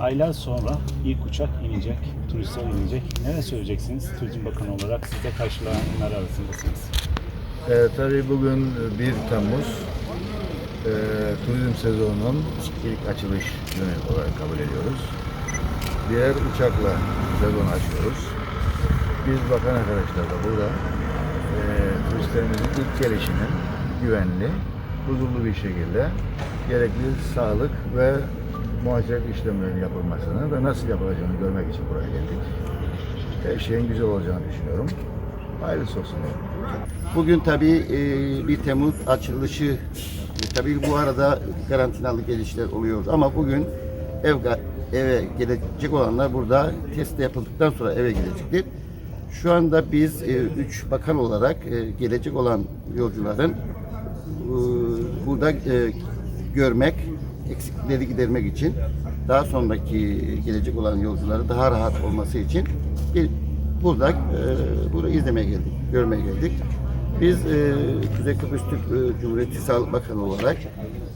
Aylar sonra ilk uçak inecek, turistler inecek. Neler söyleyeceksiniz Turizm Bakanı olarak? Siz karşılayanlar arasındasınız. Ee, tabii bugün 1 Temmuz e, turizm sezonunun ilk açılış günü olarak kabul ediyoruz. Diğer uçakla sezon açıyoruz. Biz bakan arkadaşlar da burada e, turistlerimizin ilk gelişinin güvenli, huzurlu bir şekilde gerekli sağlık ve muhasebe işlemlerinin yapılmasını ve nasıl yapılacağını görmek için buraya geldik. Her şeyin güzel olacağını düşünüyorum. Hayırlısı olsun. Bugün tabii e, 1 Temmuz açılışı tabii bu arada garantinalı gelişler oluyor ama bugün ev eve gelecek olanlar burada test yapıldıktan sonra eve gidecektir. Şu anda biz e, üç bakan olarak e, gelecek olan yolcuların e, burada e, görmek, eksiklikleri gidermek için daha sonraki gelecek olan yolcuları daha rahat olması için bir, burada e, bunu izlemeye geldik, görmeye geldik. Biz e, Kuzey Kıbrıs Türk e, Cumhuriyeti Sağlık Bakanı olarak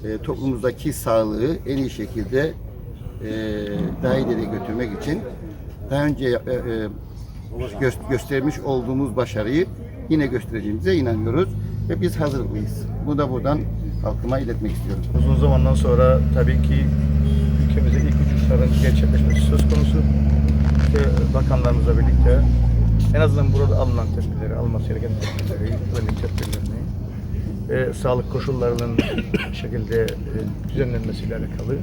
e, toplumumuzdaki sağlığı en iyi şekilde e, daha ileriye götürmek için daha önce e, e, gö- göstermiş olduğumuz başarıyı yine göstereceğimize inanıyoruz ve biz hazırlıyız. Bu da buradan halkıma iletmek istiyorum. Uzun zamandan sonra tabii ki ülkemizde ilk uçuşların gerçekleşmesi söz konusu. İşte bakanlarımızla birlikte en azından burada alınan tedbirleri, alması gereken tedbirleri, güvenlik tedbirlerini, e, sağlık koşullarının şekilde e, düzenlenmesiyle alakalı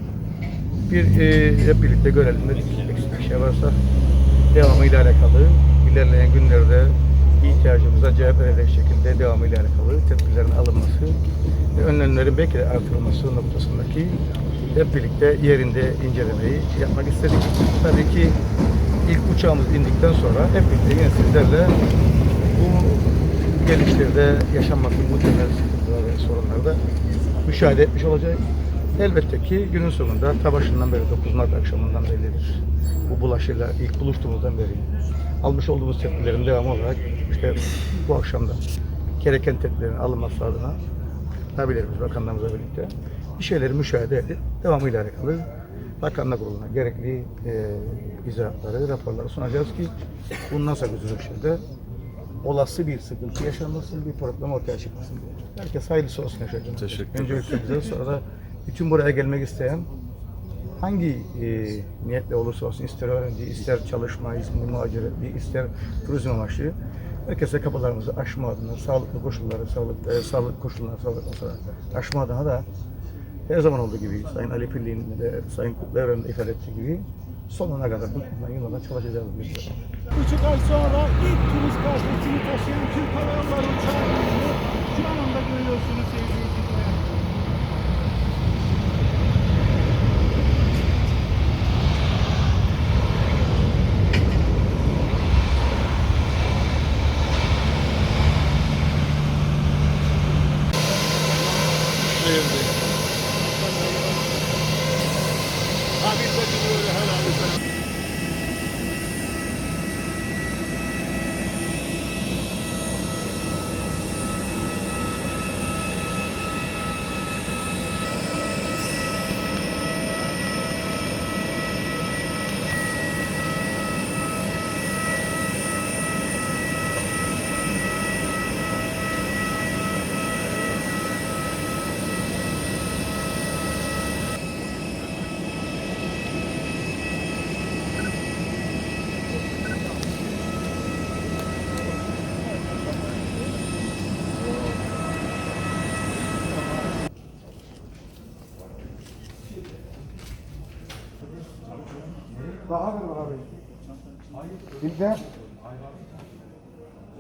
bir e, hep birlikte görelim dedik. Eksik bir şey varsa devamıyla alakalı ilerleyen günlerde ihtiyacımıza cevap verecek şekilde devamıyla alakalı tedbirlerin alınması ve önlemlerin belki de artırılması noktasındaki hep birlikte yerinde incelemeyi yapmak istedik. Tabii ki ilk uçağımız indikten sonra hep birlikte yine sizlerle bu gelişlerde yaşanmakta bu temel sıkıntılar ve sorunları da müşahede etmiş olacağız. Elbette ki günün sonunda ta başından beri 9 Mart akşamından beridir. Bu bulaşıyla ilk buluştuğumuzdan beri almış olduğumuz tedbirlerin devamı olarak işte bu akşamda gereken tedbirlerin alınması adına tabilerimiz bakanlarımızla birlikte bir şeyleri müşahede edip devamıyla alakalı Bakanlar Kurulu'na gerekli e, izahatları, raporları sunacağız ki bundan sonra şekilde olası bir sıkıntı yaşanmasın, bir problem ortaya çıkmasın diye. Herkes hayırlısı olsun yaşayacağım. Teşekkür Önce ülkemize sonra da bütün buraya gelmek isteyen hangi e, niyetle olursa olsun ister öğrenci, ister çalışma, ister muhaciretli, ister turizm amaçlı herkese kapılarımızı açma adına sağlıklı koşulları, sağlık, e, sağlık koşulları, sağlık mesela açma adına da her zaman olduğu gibi Sayın Ali Pilli'nin de Sayın Kutluer'in de ifade ettiği gibi sonuna kadar bu yıllarda çalışacağız biz. buçuk ay sonra ilk turist karşıtını taşıyan Türk Hava Yolları uçağı. Şu anda görüyorsunuz sevgili izleyiciler. Daha Bir de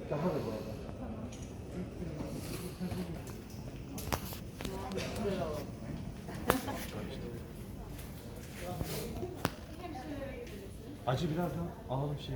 daha da arada. Acı birazdan alalım şey.